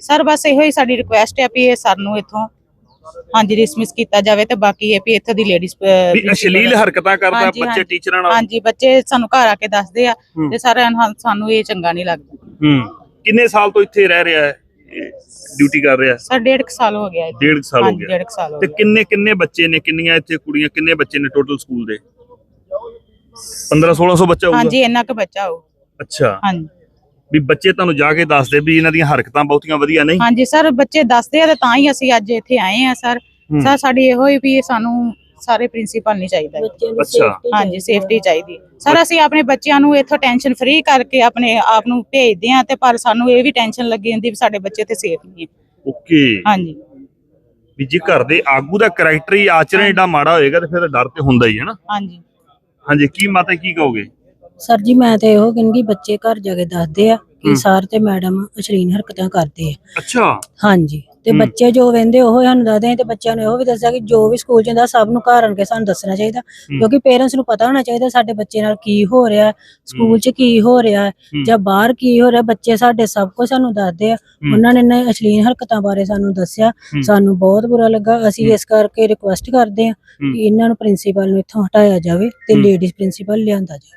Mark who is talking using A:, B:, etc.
A: Sir ਬਸ ਇਹੋ ਹੀ ਸਾਡੀ request ਹੈ ਵੀ ਇਹ ਸਰ ਨੂੰ ਇੱਥੋਂ ਹਾਂਜੀ ਡਿਸਮਿਸ ਕੀਤਾ ਜਾਵੇ ਤੇ ਬਾਕੀ ਇਹ ਵੀ ਇੱਥੋਂ ਦੀ ਲੇਡੀਜ਼
B: ਵੀ ਅਸ਼ਲੀਲ ਹਰਕਤਾਂ ਕਰਦਾ
A: ਹਾਂਜੀ,
B: ਬੱਚੇ
A: ਹਾਂਜੀ।
B: ਟੀਚਰਾਂ ਨਾਲ।
A: ਹਾਂਜੀ ਬੱਚੇ ਸਾਨੂੰ ਘਰ ਆ ਕੇ ਦੱਸਦੇ ਆ
B: ਹੂੰ।
A: ਤੇ ਸਰ ਸਾਨੂੰ ਇਹ ਚੰਗਾ ਨਹੀਂ ਲੱਗਦਾ।
B: ਹੂੰ। ਕਿੰਨੇ ਸਾਲ ਤੋਂ ਇੱਥੇ ਰਹਿ ਰਿਹਾ ਹੈ? ਡਿਊਟੀ ਕਰ ਰਿਹਾ ਹੈ?
A: ਸਰ ਡੇਢ ਕੁ ਸਾਲ ਹੋ ਗਿਆ ਇੱਥੇ।
B: ਡੇਢ ਕੁ ਸਾਲ ਹੋ
A: ਹਾਂਜੀ
B: ਗਿਆ।
A: ਡੇਢ ਕੁ ਸਾਲ ਹੋ
B: ਤੇ
A: ਗਿਆ।
B: ਕਿੰਨੇ ਕਿੰਨੇ ਬੱਚੇ ਨੇ? ਕਿੰਨੀਆਂ ਇੱਥੇ ਕੁੜੀਆਂ ਕਿੰਨੇ ਬੱਚੇ ਨੇ ਟੋਟਲ ਸਕੂਲ ਦੇ? 15 1600 ਬੱਚਾ ਹੋਊਗਾ?
A: ਹਾਂਜੀ ਇੰਨਾ ਕੁ ਬੱਚਾ ਹੋ
B: ਅੱਛਾ।
A: ਹਾਂਜੀ।
B: ਵੀ ਬੱਚੇ ਤੁਹਾਨੂੰ ਜਾ ਕੇ ਦੱਸਦੇ ਵੀ ਇਹਨਾਂ ਦੀਆਂ ਹਰਕਤਾਂ ਬਹੁਤੀਆਂ ਵਧੀਆ ਨਹੀਂ?
A: ਹਾਂਜੀ ਸਰ ਬੱਚੇ ਦੱਸਦੇ ਆ ਤੇ ਤਾਂ ਹੀ ਅਸੀਂ ਅੱਜ ਇੱਥੇ ਆਏ ਆ ਸਰ। ਸਰ ਸਾਡੀ ਇਹੋ ਹੀ ਵੀ ਸਾਨੂੰ ਸਾਰੇ ਪ੍ਰਿੰਸੀਪਲ ਨਹੀਂ ਚਾਹੀਦਾ।
B: ਅੱਛਾ।
A: ਹਾਂਜੀ ਸੇਫਟੀ ਚਾਹੀਦੀ। ਸਰ ਅਸੀਂ ਆਪਣੇ ਬੱਚਿਆਂ ਨੂੰ ਇੱਥੋਂ ਟੈਨਸ਼ਨ ਫ੍ਰੀ ਕਰਕੇ ਆਪਣੇ ਆਪ ਨੂੰ ਭੇਜਦੇ ਆ ਤੇ ਪਰ ਸਾਨੂੰ ਇਹ ਵੀ ਟੈਨਸ਼ਨ ਲੱਗੀ ਜਾਂਦੀ ਵੀ ਸਾਡੇ ਬੱਚੇ ਤੇ ਸੇਫ ਨਹੀਂ ਹੈ।
B: ਓਕੇ।
A: ਹਾਂਜੀ।
B: ਵੀ ਜੇ ਘਰ ਦੇ ਆਗੂ ਦਾ ਕੈਰੈਕਟਰ ਹੀ ਆਚਰਣ ਏਡਾ ਮਾੜਾ ਹੋਏਗਾ ਤੇ ਫਿਰ ਡਰ ਤੇ ਹੁੰਦਾ ਹੀ ਹੈ ਨਾ।
A: ਹਾਂਜੀ।
B: ਹਾਂਜੀ ਕੀ ਮਾਤਾ ਕੀ ਕਹੋਗੇ?
C: ਸਰ ਜੀ ਮੈਂ ਤੇ ਇਹੋ ਕਹਿੰਦੀ ਬੱਚੇ ਘਰ ਜਾ ਕੇ ਦੱਸਦੇ ਆ। ਕਿ ਸਰ ਤੇ ਮੈਡਮ ਅਸ਼ਲੀਨ ਹਰਕਤਾਂ ਕਰਦੇ ਆ
B: ਅੱਛਾ
C: ਹਾਂਜੀ ਤੇ। ਬੱਚੇ ਜੋ ਵਹਿੰਦੇ ਉਹ ਸਾਨੂੰ ਦੱਸਦੇ ਆ ਤੇ ਬੱਚਿਆਂ ਨੂੰ ਇਹੋ ਵੀ ਦੱਸਿਆ ਕਿ ਜੋ ਵੀ ਸਕੂਲ ਹੁੰਦਾ ਸਭ ਨੂੰ ਘਰ ਆਣ ਕੇ ਸਾਨੂੰ ਦੱਸਣਾ ਚਾਹੀਦਾ ਕਿਉਂਕਿ ਪੇਰੈਂਟਸ ਨੂੰ ਪਤਾ ਹੋਣਾ ਚਾਹੀਦਾ ਸਾਡੇ ਬੱਚੇ ਨਾਲ ਕੀ ਹੋ ਰਿਹਾ ਸਕੂਲ ਚ ਕੀ ਹੋ ਰਿਹਾ। ਜਾਂ ਬਾਹਰ ਕੀ ਹੋ ਰਿਹਾ ਬੱਚੇ ਸਾਡੇ ਸਭ ਕੁਝ ਸਾਨੂੰ ਦੱਸਦੇ ਆ ਉਹਨਾਂ ਨੇ ਇਹਨਾਂ ਅਸ਼ਲੀਨ ਹਰਕਤਾਂ ਬਾਰੇ ਸਾਨੂੰ ਦੱਸਿਆ। ਸਾਨੂੰ ਬਹੁਤ ਬੁਰਾ ਲੱਗਾ ਅਸੀਂ। ਇਸ ਕਰਕੇ ਰਿਕੁਐਸਟ ਕਰਦੇ ਆ। ਕਿ ਇਹਨਾਂ ਨੂੰ ਪ੍ਰਿੰਸੀਪਲ ਨੂੰ ਇੱਥੋਂ ਹਟਾਇਆ ਜਾਵੇ ਤੇ। ਲੇਡੀਜ਼ ਪ੍ਰਿੰਸੀਪਲ ਲਿਆਂਦਾ ਜਾਵੇ